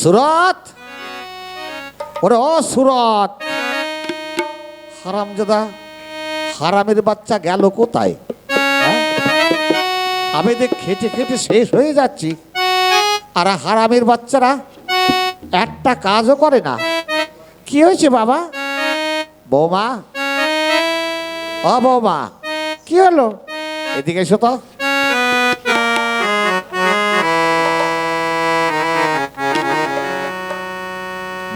সুরত? ওরে ও সুরত। হারামজাদা হারামের বাচ্চা গেল কোথায়? হ্যাঁ? আমি দেখ খেটে খেটে শেষ হয়ে যাচ্ছি, আর হারামের বাচ্চারা একটা কাজও করে না। কি হয়েছে বাবা? বৌমা? ও বৌমা, কি হলো? এদিকে এসো তো।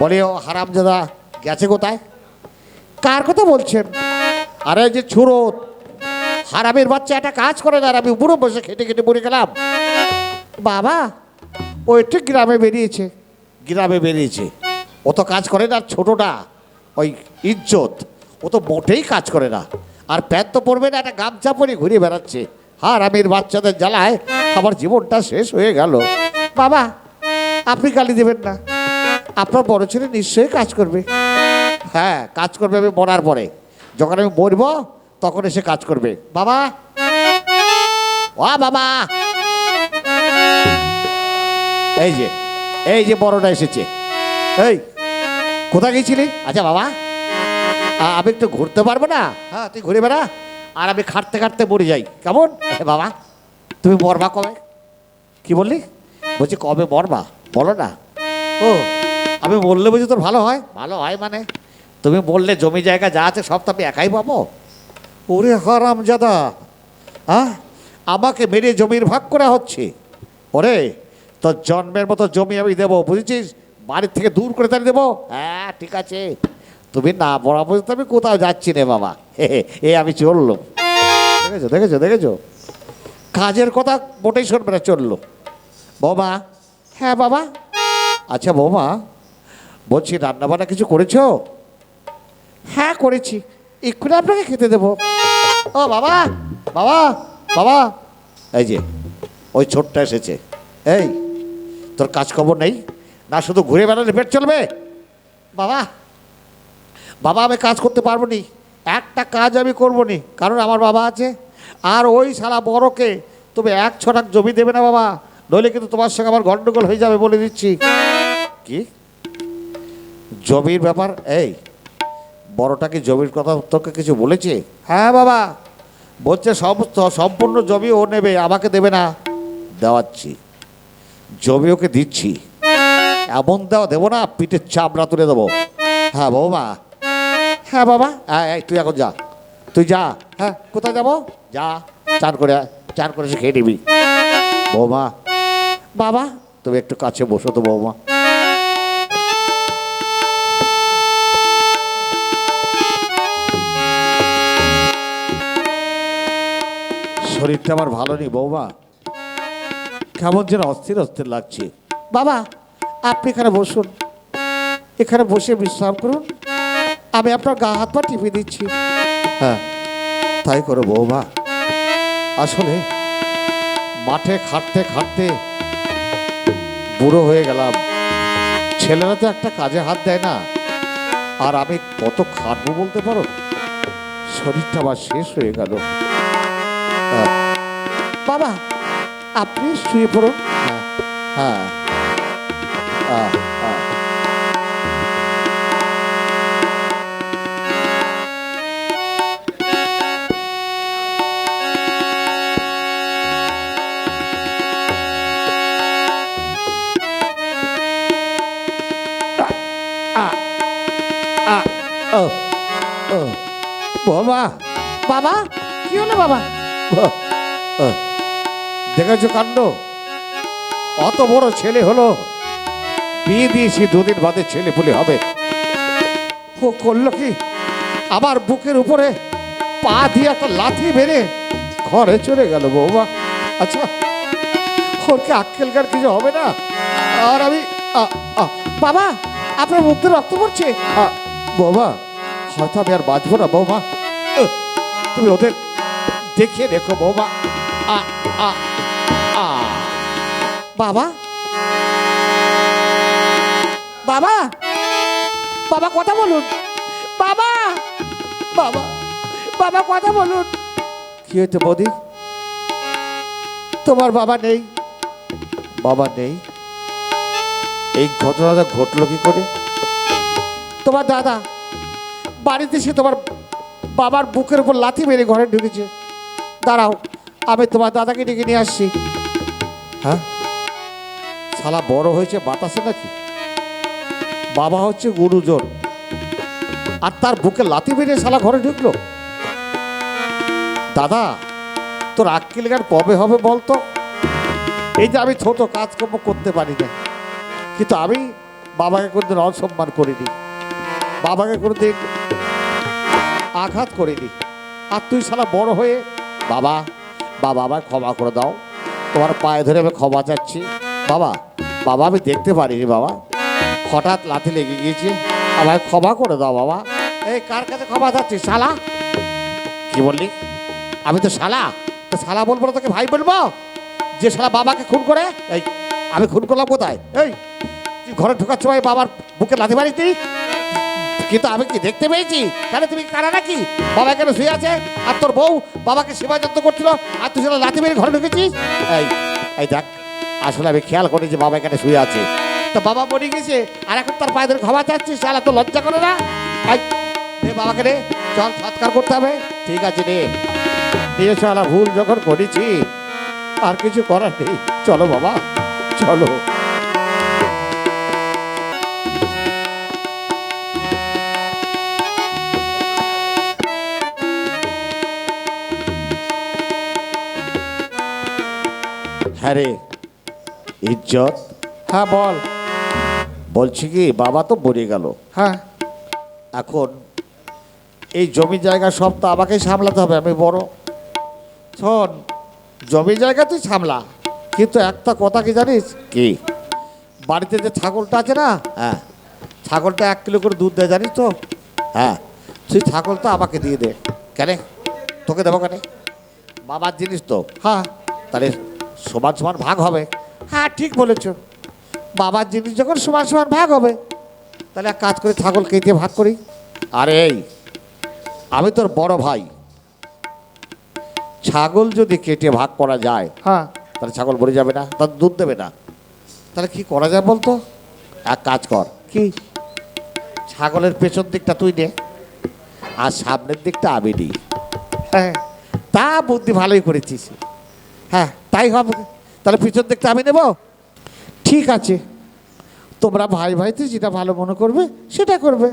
বলে ও হারামজাদা গেছে কোথায়? কার কথা বলছেন? আরে যে ছুরত হারামের বাচ্চা একটা কাজ করে না আর আমি বুড়ো বসে খেটে খেটে মরে গেলাম। বাবা ও একটু গ্রামে বেরিয়েছে। গ্রামে বেরিয়েছে। ও তো কাজ করে না আর ছোটোটা ওই ইজ্জত। ও তো মোটেই কাজ করে না। আর প্যান্ট তো পরবে না একটা গামছা পরে ঘুরে বেড়াচ্ছে। হারামের বাচ্চাদের জ্বালায় আমার জীবনটা শেষ হয়ে গেল। বাবা আপনি গালি দেবেন না। আপনার বড় ছেলে নিশ্চয়ই কাজ করবে। হ্যাঁ কাজ করবে আমি মরার পরে। যখন আমি মরবো, তখন এসে কাজ করবে। বাবা? ও বাবা! এই যে এই যে বড়টা এসেছে। এই, কোথায় গেছিলি আচ্ছা বাবা। আমি একটু ঘুরতে পারব না? হ্যাঁ তুই ঘুরে বেড়া। আর আমি খাটতে খাটতে মরে যাই। কেমন? বাবা, তুমি মরবা কবে? কি বললি? বলছি, কবে মরবা? বলো না। ও আমি বললে বুঝি তোর ভালো হয়? ভালো হয় মানে? তুমি বললে জমি জায়গা যা আছে সব তো আমি একাই পাবো? ওরে হারাম জাদা। হ্যাঁ আমাকে মেরে জমির ভাগ করা হচ্ছে। ওরে তোর জন্মের মতো জমি আমি দেবো বুঝেছিস? বাড়ির থেকে দূর করে তাহলে দেবো? হ্যাঁ ঠিক আছে। তুমি না বড়া বুঝতে আমি কোথাও যাচ্ছি রে বাবা এ আমি চলল দেখেছ দেখেছ দেখেছ? কাজের কথা মোটেই শুনবে না চলল বাবা হ্যাঁ বাবা? আচ্ছা বৌমা বলছি, রান্নাবান্না কিছু করেছ? হ্যাঁ করেছি। এক্ষুনি আপনাকে খেতে দেবো। ও বাবা বাবা বাবা। এই যে, ওই ছোট্ট এসেছে। এই, তোর কাজ খবর নেই? না, শুধু ঘুরে বেড়ালে পেট চলবে? বাবা বাবা, আমি কাজ করতে পারব নি। একটা কাজ আমি করব নি। কারণ আমার বাবা আছে। আর ওই সারা বড়কে তুমি এক ছটাক জমি দেবে না বাবা। নইলে কিন্তু তোমার সঙ্গে আমার গন্ডগোল হয়ে যাবে বলে দিচ্ছি। কি? জমির ব্যাপার এই বড়টাকে জমির কথা তোকে কিছু বলেছে? হ্যাঁ বাবা। বলছে সমস্ত সম্পূর্ণ জমি ও নেবে আমাকে দেবে না। দেওয়াচ্ছি। জমি ওকে দিচ্ছি। এমন দেওয়া দেবো না পিঠের চামড়া তুলে দেবো। হ্যাঁ বৌমা। হ্যাঁ বাবা। হ্যাঁ তুই এখন যা। তুই যা। হ্যাঁ কোথায় যাব? যা চান করে চান করে খেয়ে নিবি। বৌমা। বাবা। তুমি একটু কাছে বসো তো বৌমা। শরীরটা আমার ভালো নেই, বৌমা। কেমন যেন অস্থির অস্থির লাগছে। বাবা, আপনি এখানে বসুন। এখানে বসে বিশ্রাম করুন। আমি আপনার গা হাত পা টিপে দিচ্ছি। হ্যাঁ তাই করো, বৌমা। আসলে মাঠে খাটতে খাটতে বুড়ো হয়ে গেলাম। ছেলেরা তো একটা কাজে হাত দেয় না। আর আমি কত খাটবো বলতে পারো? শরীরটা আমার শেষ হয়ে গেল। বাবা আপনি শুয়ে পড়ুন। হ্যাঁ হ্যাঁ। বাবা বাবা কি হলো বাবা? দেখেছ কাণ্ড? অত বড় ছেলে হলো। বিয়ে দিয়েছি দুদিন বাদে ছেলে পুলে হবে। ও করল কি? আমার বুকের উপরে পা দিয়ে একটা লাথি মেরে ঘরে চলে গেল বৌমা। আচ্ছা ওর কি আক্কেলকার কিছু হবে না? আর আমি বাবা, আপনার মুখ রক্ত পড়ছে? বাবা হয়তো আমি আর বাঁচবো না বৌমা। তুমি ওদের দেখিয়ে রেখো বাবা আ, আ, আ। বাবা। বাবা। বাবা কথা বলুন। বাবা। বাবা। বাবা কথা বলুন। কি হয়েছে বৌদি? তোমার বাবা নেই। বাবা নেই। এই ঘটনাটা ঘটলো কি করে? তোমার দাদা বাড়িতে সে তোমার বাবার বুকের উপর লাথি মেরে ঘরে ঢুকেছে। দাঁড়াও, আমি তোমার দাদাকে ডেকে নিয়ে আসছি। হ্যাঁ? শালা বড় হয়েছে বাতাসে নাকি? বাবা হচ্ছে গুরুজন। আর তার বুকে লাথি মেরে শালা ঘরে ঢুকলো। দাদা, তোর আক্কেল গান কবে হবে বলতো? এই যে আমি ছোট, কাজকর্ম করতে পারি না কিন্তু আমি বাবাকে কোনোদিন অসম্মান করিনি। বাবাকে কোনোদিন আঘাত করিনি। আর তুই শালা বড় হয়ে বাবা বাবা আমায় ক্ষমা করে দাও। তোমার পায়ে ধরে আমি ক্ষমা চাচ্ছি। বাবা বাবা, আমি দেখতে পারিনি বাবা। হঠাৎ লাথি লেগে গিয়েছি। আমায় ক্ষমা করে দাও বাবা। এই, কার কাছে ক্ষমা চাচ্ছি শালা? কি বললি? আমি তো শালা। তো শালা বলব না, তোকে ভাই বলব? যে শালা বাবাকে খুন করে, এই, আমি খুন করলাম কোথায়? এই, তুই ঘরে ঢোকার সময় বাবার বুকে লাথি মারিস তুই কিন্তু আমি কি দেখতে পেয়েছি? তাহলে তুমি কারা নাকি? বাবা কেন শুয়ে আছে? আর তোর বউ বাবাকে সেবা যত্ন করছিল? আর তুই সেটা লাথি মেরে ঘরে ঢুকেছিস? এই এই দেখ, আসলে আমি খেয়াল করি যে বাবা এখানে শুয়ে আছে। তো বাবা মরে গেছে, আর এখন তার পায়ে ধরে ক্ষমা চাচ্ছিস শালা তো লজ্জা করে না? রে বাবাকে রে চল সৎকার করতে হবে। ঠিক আছে রে নিয়ে চলা ভুল যখন করেছি, আর কিছু করার নেই। চলো বাবা, চলো। হ্যাঁ রে ইজ্জত? হ্যাঁ বল। বলছি কি বাবা তো মরে গেল। হ্যাঁ। এখন এই জমি জায়গা সব তো আমাকেই সামলাতে হবে আমি বড়। শোন জমি জায়গা তুই সামলা কিন্তু একটা কথা কি জানিস? কি? বাড়িতে যে ছাগলটা আছে না হ্যাঁ। ছাগলটা এক কিলো করে দুধ দেয় জানিস তো? হ্যাঁ। তুই ছাগলটা আমাকে দিয়ে দে। কেন? তোকে দেবো কেন? বাবার জিনিস তো। হ্যাঁ। তাহলে সমান সমান ভাগ হবে। হ্যাঁ ঠিক বলেছ। বাবার জিনিস যখন সমান সমান ভাগ হবে তাহলে এক কাজ করে ছাগল কেটে ভাগ করি। আরে এই আমি তোর বড় ভাই। ছাগল যদি কেটে ভাগ করা যায় হ্যাঁ। তাহলে ছাগল মরে যাবে না তার দুধ দেবে না। তাহলে কি করা যায় বলতো? এক কাজ কর। কি? ছাগলের পেছন দিকটা তুই নে আর সামনের দিকটা আমি নিই। হ্যাঁ। তা বুদ্ধি ভালোই করেছিস। হ্যাঁ তাই হবে। তাহলে পিছন দিকটা আমি নেব? ঠিক আছে। তোমরা ভাই ভাইতে যেটা ভালো মনে করবে সেটা করবে।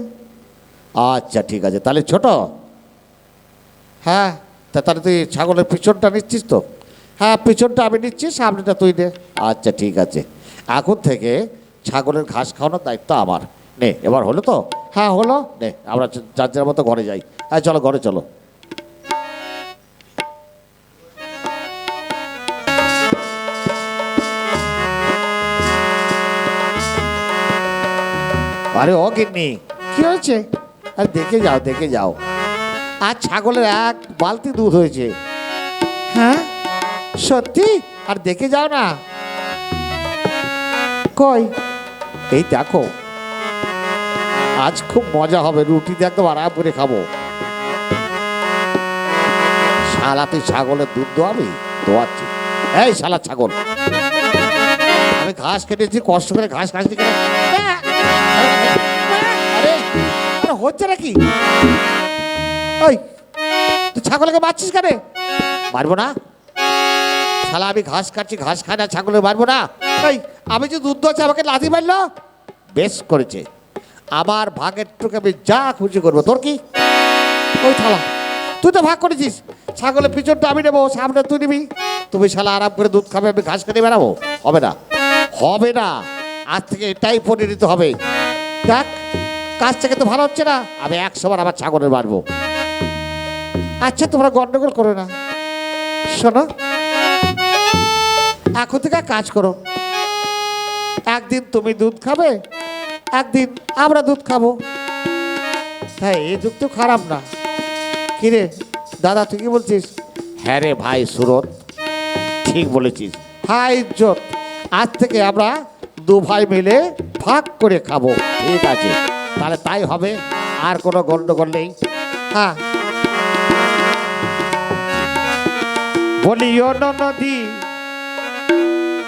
আচ্ছা ঠিক আছে। তাহলে ছোট। হ্যাঁ তা তাহলে তুই ছাগলের পিছনটা নিচ্ছিস তো? হ্যাঁ পিছনটা আমি নিচ্ছি সামনেটা তুই নে। আচ্ছা ঠিক আছে। এখন থেকে ছাগলের ঘাস খাওয়ানোর দায়িত্ব আমার। নে এবার হলো তো? হ্যাঁ হলো। নে আমরা যার যার মতো ঘরে যাই। হ্যাঁ চলো ঘরে চলো। আরে ও গিন্নি, কি হয়েছে? আরে দেখে যাও দেখে যাও। আর ছাগলের এক বালতি দুধ হয়েছে। হ্যাঁ? সত্যি? আর দেখে যাও না। কই? এই দেখো। আজ খুব মজা হবে রুটিতে একদম আরাম করে খাব। শালাতে ছাগলের দুধ দোয়াবি দোয়াচ্ছি। এই শালা ছাগল। আমি ঘাস কেটেছি, কষ্ট করে ঘাস কাটছি কেটে হচ্ছে নাকি? ওই, তুই ছাগলকে মারছিস কেন? মারবো না। শালা, আমি ঘাস কাটছি, ঘাস খাই না ছাগলে মারবো না। ওই, আমি যে দুধ আছে আমাকে লাথি মারলো? বেশ করেছে। আমার ভাগের টুকে আমি যা খুশি করব। তোর কি? ওই থালা তুই তো ভাগ করেছিস। ছাগলের পিছনটা আমি নেব, সামনে তুই নিবি। তুমি শালা আরাম করে দুধ খাবে, আমি ঘাস কেটে বেড়াবো? হবে না। হবে না। আজ থেকে এটাই পরিণত হবে। দেখ কাজ থেকে তো ভালো হচ্ছে না। আমি একশো বার আমার ছাগলের মারবো। আচ্ছা তোমরা গন্ডগোল করো না। শোনো এখন থেকে কাজ করো। একদিন তুমি দুধ খাবে একদিন আমরা দুধ খাব। হ্যাঁ এই যুগ তো খারাপ না। কিরে দাদা তুই কি বলছিস? হ্যাঁ রে ভাই সুরত ঠিক বলেছিস। হাই ইজ্জত আজ থেকে আমরা দু ভাই মিলে ভাগ করে খাব। ঠিক আছে। তাহলে তাই হবে আর কোনো গন্ডগোল নেই। হ্যাঁ। বলিও নদী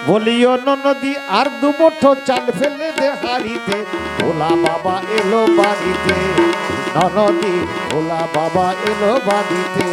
বলিও নদী আর দুমুঠো চাল ফেলে দে হারিতে ভোলা বাবা এলো বাড়িতে নদী ভোলা বাবা এলো বাড়িতে।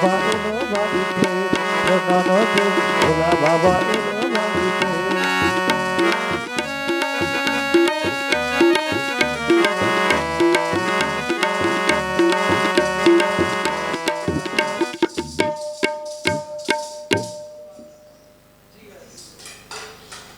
ভোলা বাবা এলো বাড়িতে নদী ভোলা বাবা এলো বাড়িতে